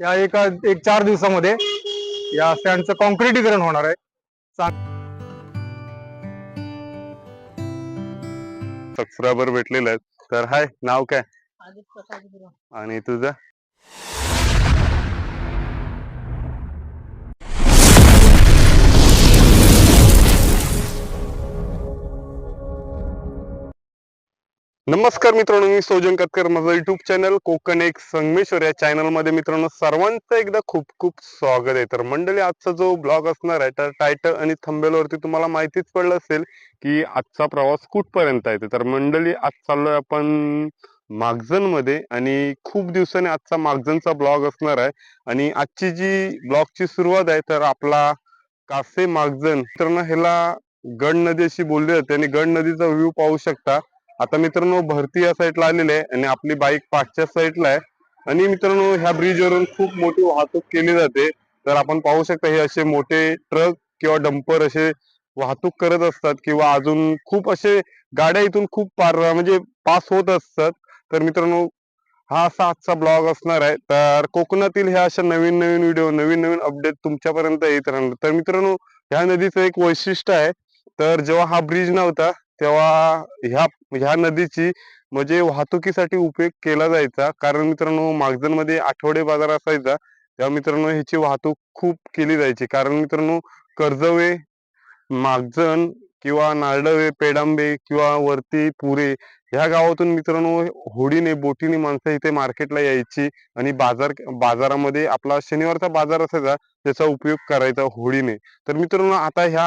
या एका एक चार दिवसामध्ये या स्टँडचं कॉन्क्रिटीकरण होणार आहे. सबस्क्रायबर भेटलेले आहेत तर हाय नाव काय? आणि तुझं? नमस्कार मित्रांनो मी सोजन कतकर माझं युट्यूब चॅनल कोकण एक संगमेश्वर या चॅनलमध्ये मित्रांनो सर्वांचं एकदा खूप खूप स्वागत आहे. तर मंडळी आजचा जो ब्लॉग असणार आहे तर टायटल आणि थंबेलवरती तुम्हाला माहितीच पडलं असेल की आजचा प्रवास कुठपर्यंत आहे. तर मंडळी आज चाललोय आपण मागजनमध्ये आणि खूप दिवसांनी आजचा मागजनचा ब्लॉग असणार आहे. आणि आजची जी ब्लॉगची सुरुवात आहे तर आपला कासे मागजन मित्रांनो ह्याला गड नदी अशी बोलली जाते आणि गड नदीचा व्ह्यू पाहू शकता. आता मित्रांनो भरती या साईडला आलेली आहे आणि आपली बाईक पाठच्या साईडला आहे. आणि मित्रांनो ह्या ब्रिज वरून खूप मोठी वाहतूक केली जाते. तर आपण पाहू शकता हे असे मोठे ट्रक किंवा डंपर असे वाहतूक करत असतात किंवा अजून खूप असे गाड्या इथून खूप पार म्हणजे पास होत असतात. तर मित्रांनो हा असा आजचा ब्लॉग असणार आहे. तर कोकणातील ह्या अशा नवीन नवीन व्हिडिओ नवीन नवीन अपडेट तुमच्यापर्यंत येत राहणार. तर मित्रांनो ह्या नदीचं एक वैशिष्ट्य आहे. तर जेव्हा हा ब्रिज नव्हता तेव्हा ह्या ह्या नदीची म्हणजे वाहतुकीसाठी उपयोग केला जायचा. कारण मित्रांनो मागजनमध्ये आठवडे बाजार असायचा. तेव्हा मित्रांनो ह्याची वाहतूक खूप केली जायची. कारण मित्रांनो कर्जवे मागजन किंवा नारळवे पेडांबे किंवा वरती पुरे ह्या गावातून मित्रांनो होडीने बोटीने माणसं इथे मार्केटला यायची आणि बाजार बाजारामध्ये आपला शनिवारचा बाजार असायचा त्याचा उपयोग करायचा होडीने. तर मित्रांनो आता ह्या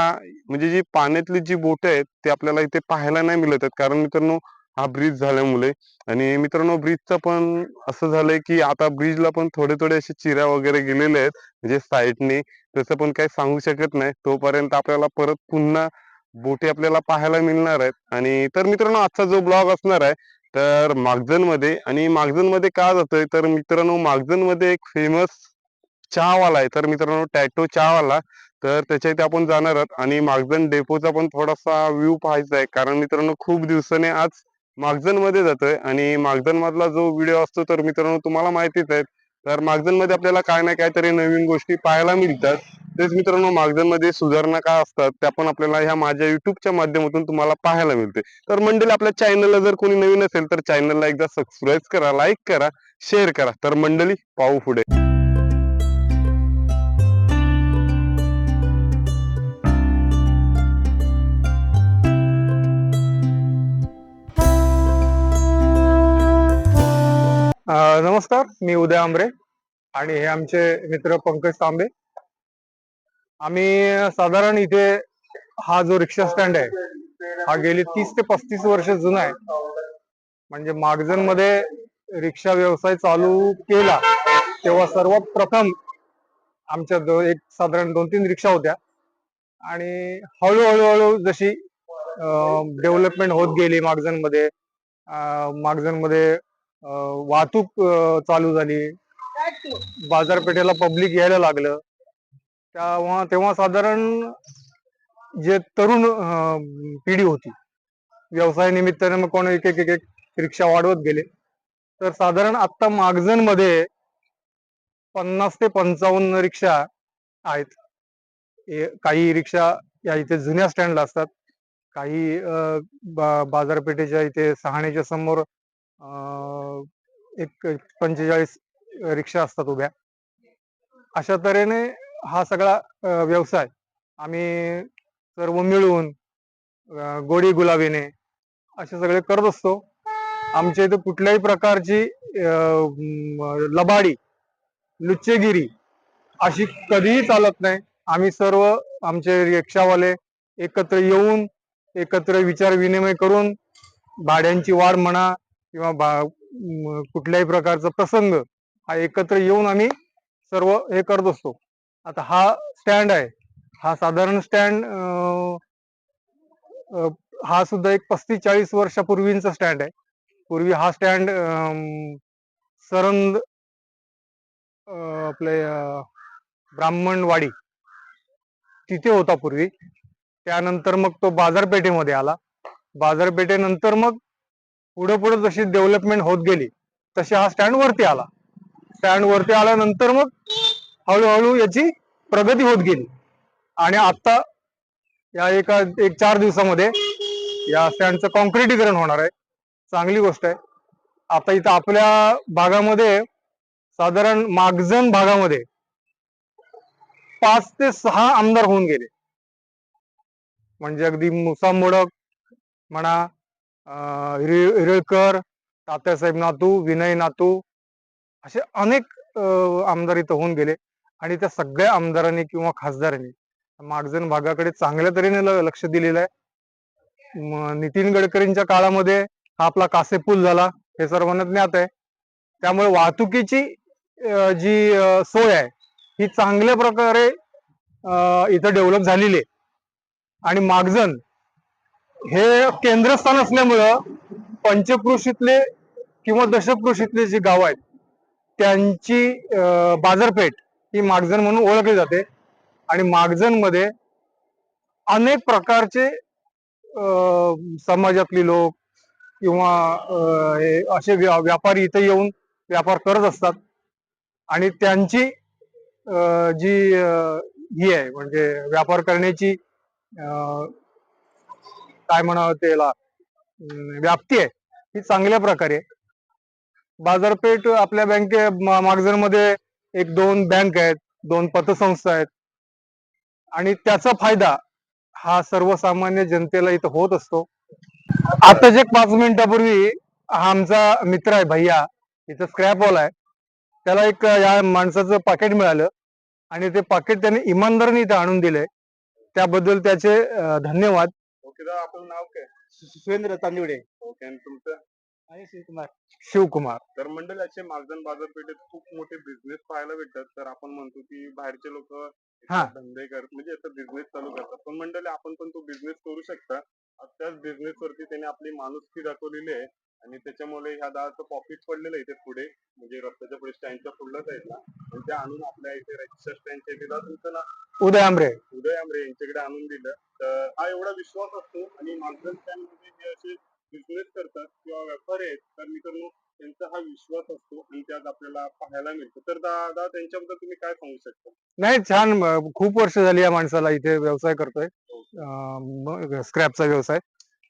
म्हणजे जी पाण्यातली जी बोट आहेत ते आपल्याला इथे पाहायला नाही मिळत आहेत. कारण मित्रांनो हा ब्रिज झाल्यामुळे आणि मित्रांनो ब्रिजचं पण असं झालंय की आता ब्रिजला पण थोडे थोडे असे चिऱ्या वगैरे गेलेले आहेत म्हणजे साईडने तसं पण काही सांगू शकत नाही. तोपर्यंत आपल्याला परत पुन्हा बोटी आपल्याला पाहायला मिळणार आहेत. आणि तर मित्रांनो आजचा जो ब्लॉग असणार आहे तर मागजनमध्ये आणि मागजनमध्ये का जातोय तर मित्रांनो मागजनमध्ये एक फेमस चहावाला आहे. तर मित्रांनो टॅटो चहावाला. तर त्याच्या इथे आपण जाणार आहोत. आणि मागजन डेपोचा पण थोडासा व्ह्यू पाहायचा आहे. कारण मित्रांनो खूप दिवसाने आज मागजनमध्ये जातोय. आणि मागजन मधला जो व्हिडिओ असतो तर मित्रांनो तुम्हाला माहितीच आहे. तर मागजनमध्ये आपल्याला काय ना काहीतरी नवीन गोष्टी पाहायला मिळतात. तेच मित्रांनो मागजनमध्ये सुधारणा काय असतात त्या पण आपल्याला ह्या माझ्या युट्यूबच्या माध्यमातून तुम्हाला पाहायला मिळते. तर मंडळी आपल्या चॅनलला जर कोणी नवीन असेल तर चॅनलला एकदा सबस्क्राईब करा लाईक करा शेअर करा. तर मंडळी पाहू पुढे. नमस्कार मी उदय आंबरे आणि हे आमचे मित्र पंकज तांबे. आम्ही साधारण इथे हा जो रिक्षा स्टँड आहे हा गेली तीस ते पस्तीस वर्ष जुना आहे. म्हणजे मागजनमध्ये रिक्षा व्यवसाय चालू केला तेव्हा सर्वात प्रथम आमच्या दो एक साधारण दोन तीन रिक्षा होत्या. आणि हळूहळू हळू जशी डेव्हलपमेंट होत गेली मागजनमध्ये मागजनमध्ये वाहतूक चालू झाली. बाजारपेठेला पब्लिक यायला लागलं. तेव्हा तेव्हा साधारण जे तरुण पिढी होती व्यवसाय निमित्ताने मग कोण एक एक एक रिक्षा वाढवत गेले. तर साधारण आता मागजनमध्ये पन्नास ते पंचावन्न रिक्षा आहेत. काही रिक्षा या इथे जुन्या स्टँडला असतात. काही बाजारपेठेच्या इथे सहाण्याच्या समोर एक पंचेचाळीस रिक्षा असतात उभ्या. अशा तऱ्हेने हा सगळा व्यवसाय आम्ही सर्व मिळून गोडी गुलाबीने असे सगळे करत असतो. आमच्या इथे कुठल्याही प्रकारची लबाडी लुच्चेगिरी अशी कधीही चालत नाही. आम्ही सर्व आमचे रिक्षावाले एकत्र येऊन एकत्र विचार विनिमय करून भाड्यांची वाढ म्हणा किंवा कुठल्याही प्रकारचा प्रसंग हा एकत्र येऊन आम्ही सर्व हे करत असतो. आता हा स्टँड आहे. हा साधारण स्टँड हा सुद्धा एक पस्तीस चाळीस वर्षापूर्वींचा स्टँड आहे. पूर्वी हा स्टँड सरंद आपले ब्राह्मणवाडी तिथे होता पूर्वी. त्यानंतर मग तो बाजारपेठेमध्ये आला. बाजारपेठेनंतर मग पुढे पुढे जशी डेव्हलपमेंट होत गेली तशी हा स्टँड वरती आला. स्टँड वरती आल्यानंतर मग हळूहळू याची प्रगती होत गेली. आणि आता या एका एक चार दिवसामध्ये या स्टँडचं कॉन्क्रिटीकरण होणार आहे. चांगली गोष्ट आहे. आता इथं आपल्या भागामध्ये साधारण मागजन भागामध्ये पाच ते सहा आमदार होऊन गेले. म्हणजे अगदी मुसा मोडक म्हणा अं, तात्यासाहेब नातू विनय नातू असे अनेक आमदार इथं होऊन गेले आणि त्या सगळ्या आमदारांनी किंवा खासदारांनी मागजन भागाकडे चांगल्या तऱ्हेने ल- लक्ष दिलेलं आहे. नितीन गडकरींच्या काळामध्ये हा आपला कासे पूल झाला हे सर्वांना ज्ञात आहे. त्यामुळे वाहतुकीची जी सोय आहे ही चांगल्या प्रकारे इथं डेव्हलप झालेली आहे. आणि मागजन हे केंद्रस्थान असल्यामुळं पंचकृषीतले किंवा दशकृषीतले जे गाव आहेत त्यांची बाजारपेठ ही मागजन म्हणून ओळखली जाते. आणि मागजनमध्ये अनेक प्रकारचे समाजातले समाजातली लोक किंवा हे असे व्या- व्यापारी इथे येऊन व्यापार करत असतात. आणि त्यांची जी ही आहे म्हणजे व्यापार करण्याची काय म्हणावं त्याला? व्याप्ती आहे. ही चांगल्या प्रकारे. बाजारपेठ आपल्या बँके मागजनमध्ये एक दोन बँक आहेत दोन पतसंस्था आहेत. आणि त्याचा फायदा हा सर्वसामान्य जनतेला इथं होत असतो. आताच एक पाच मिनिटापूर्वी हा आमचा मित्र आहे भैया इथं स्क्रॅपवाला आहे. त्याला एक या माणसाचं पाकिट मिळालं. आणि ते पाकिट त्याने इमानदारीने इथं आणून दिलंय. त्याबद्दल त्याचे धन्यवाद. दादा आपलं नाव काय? सुरेंद्र तांदिवडे. ओके आणि तुमचं? आणि शिवकुमार. शिवकुमार. तर मंडळी असे मागजन बाजारपेठेत खूप मोठे बिझनेस पाहायला भेटतात. तर आपण म्हणतो की बाहेरचे लोक हा. धंदे करत म्हणजे असं बिझनेस चालू करतात. पण मंडळी आपण पण तो बिझनेस करू शकता. त्याच बिझनेस वरती त्याने आपली माणुसकी दाखवलेली आहे. आणि त्याच्यामुळे ह्या दादाचं प्रॉफिट पडलेलं आहे इथे पुढे. म्हणजे रस्त्याच्या पुढे स्टँडच्या पुढल्या साईडला आणि ते आणून आपल्या इथे रिक्षा स्टँडच्या इथे तुमचं ना उदय आंबरे उदय आमरे यांच्याकडे आणून दिलं. तर हा एवढा विश्वास असतो आणि मागजन स्टँडमध्ये जे असे बिझनेस करतात किंवा व्यापारी आहेत तर मित्रांनो त्यांचा हा विश्वास असतो आणि त्यात आपल्याला पाहायला मिळतो. तर दादा त्यांच्याबद्दल तुम्ही काय सांगू शकता? नाही छान. खूप वर्ष झाली या माणसाला इथे व्यवसाय करतोय. स्क्रॅपचा व्यवसाय.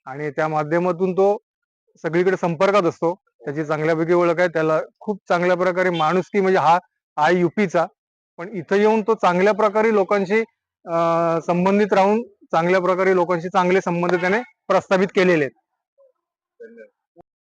आणि त्या माध्यमातून तो सगळीकडे संपर्कात असतो. त्याची चांगल्यापैकी ओळख आहे. त्याला खूप चांगल्या प्रकारे माणुसकी म्हणजे हा हा युपीचा. पण इथं येऊन तो चांगल्या प्रकारे लोकांशी संबंधित राहून चांगल्या प्रकारे लोकांशी चांगले संबंध त्याने प्रस्थापित केलेले आहेत.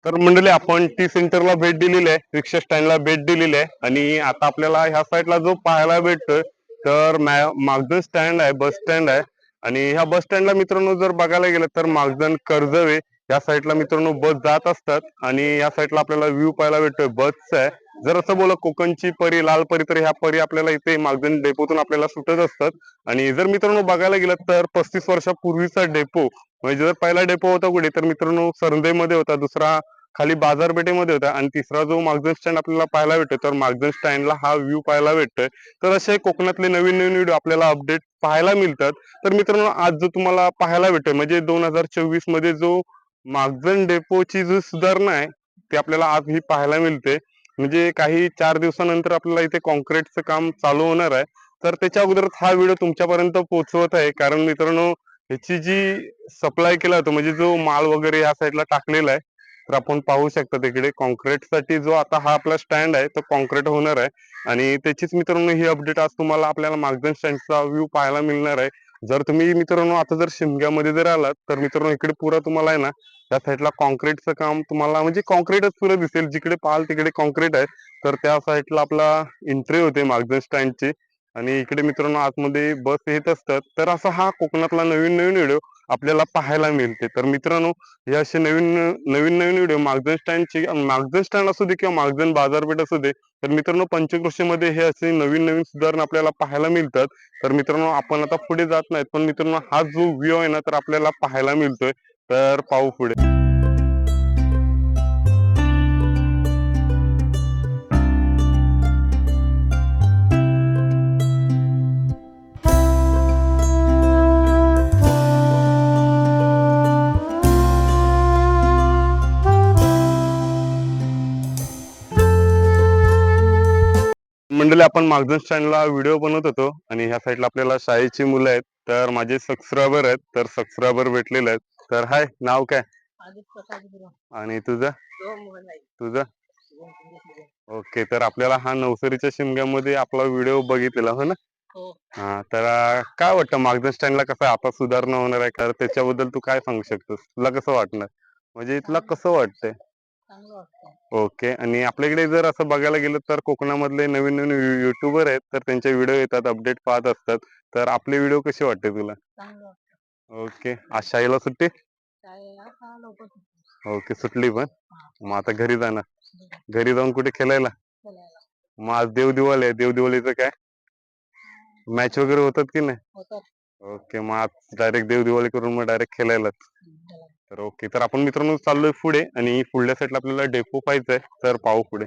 तर मंडळी आपण टी सेंटरला भेट दिलेली आहे. रिक्षा स्टँडला भेट दिलेली आहे. आणि आता आपल्याला ह्या साईडला जो पाहायला भेटतोय तर मा- मागजन स्टँड आहे बस स्टँड आहे. आणि ह्या बस स्टँडला मित्रांनो जर बघायला गेलं तर मागजन कर्जवे या साईडला मित्रांनो बस जात असतात आणि या साईडला आपल्याला व्ह्यू पाहायला भेटतोय. बसचा आहे. जर असं बोला कोकणची परी लाल परी तर ह्या परी आपल्याला इथे मागजन डेपोतून आपल्याला सुटत असतात. आणि जर मित्रांनो बघायला गेलं तर पस्तीस वर्षापूर्वीचा डेपो म्हणजे जर पहिला डेपो होता कुठे तर मित्रांनो सरंदेमध्ये होता. दुसरा खाली बाजारपेठेमध्ये होता. आणि तिसरा जो मागजन स्टँड आपल्याला पाहायला भेटतो तर मागजन स्टँडला हा व्ह्यू पाहायला भेटतोय. तर असे कोकणातले नवीन नवीन व्हिडिओ आपल्याला अपडेट पाहायला मिळतात. तर मित्रांनो आज जो तुम्हाला पाहायला भेटतोय म्हणजे दोन हजार चोवीसमध्ये जो मागजन डेपोची जी सुधारणा आहे ती आपल्याला आज ही पाहायला मिळते. म्हणजे काही चार दिवसानंतर आपल्याला इथे कॉन्क्रीटचं काम चालू होणार आहे. तर त्याच्या अगोदर हा व्हिडिओ तुमच्यापर्यंत पोहोचवत आहे. कारण मित्रांनो ह्याची जी सप्लाय केला होता म्हणजे जो माल वगैरे या साईडला टाकलेला आहे तर आपण पाहू शकता तिकडे कॉन्क्रीटसाठी जो आता हा आपला स्टँड आहे तो कॉन्क्रीट होणार आहे. आणि त्याचीच मित्रांनो ही अपडेट आज तुम्हाला आपल्याला मागजन स्टँडचा व्ह्यू पाहायला मिळणार आहे. जर तुम्ही मित्रांनो आता जर शिमग्यामध्ये जर आलात तर मित्रांनो इकडे पुरा तुम्हाला आहे ना त्या साईडला कॉन्क्रीटचं काम तुम्हाला म्हणजे कॉन्क्रीटच पुरं दिसेल. जिकडे पाहाल तिकडे कॉन्क्रीट आहे. तर त्या साईडला आपला एंट्री होते मागजन स्टँडची आणि इकडे मित्रांनो आतमध्ये बस येत असतात. तर असा हा कोकणातला नवीन नवीन व्हिडिओ आपल्याला पाहायला मिळते तर मित्रांनो हे असे नवीन नवीन नवीन व्हिडिओ मागजन स्टँडचे मागजन स्टँड असू दे किंवा मागजन बाजारपेठ असू दे तर मित्रांनो पंचकृषीमध्ये हे असे नवीन नवीन सुधारणा आपल्याला पाहायला मिळतात. तर मित्रांनो आपण आता पुढे जात नाहीत पण मित्रांनो हा जो व्ह्यू आहे ना तर आपल्याला पाहायला मिळतोय. तर पाहू पुढे. आपण मागजून स्टँडला व्हिडिओ बनवत होतो आणि ह्या साईडला आपल्याला शाळेची मुलं आहेत. तर माझे सबस्क्रायबर आहेत. तर सबस्क्रायबर भेटलेले आहेत. तर हाय नाव काय? आणि तुझं? तुझं. ओके तर आपल्याला हा नवसरीच्या शिमग्यामध्ये आपला व्हिडिओ बघितलेला हो ना? हो. हा तर काय वाटतं मागजून स्टँडला कसं? आता सुधारणा होणार आहे? का त्याच्याबद्दल तू काय सांगू शकतोस? तुला कसं वाटणार? म्हणजे तुला कसं वाटतंय? चांगलं वाटतं ओके. आणि आपल्याकडे जर असं बघायला गेलं तर कोकणामधले नवीन नवीन युट्यूबर आहेत तर त्यांचे व्हिडिओ येतात अपडेट पाहत असतात. तर आपले व्हिडिओ कसे वाटते तुला? चांगलं वाटतं. ओके. आज शाळेला? सुट्टी लवकर सुटतो. ओके. सुटली पण? मग आता घरी जाणार. घरी जाऊन कुठे खेळायला? मग आज देव दिवाळी आहे. देव दिवाळीचं काय मॅच वगैरे होतात की नाही? ओके. मग आज डायरेक्ट देव दिवाळी करून मग डायरेक्ट खेळायलाच. तर ओके. तर आपण मित्रांनो चाललोय पुढे आणि पुढल्या साईडला आपल्याला डेपो पाहायचंय तर पाहू पुढे.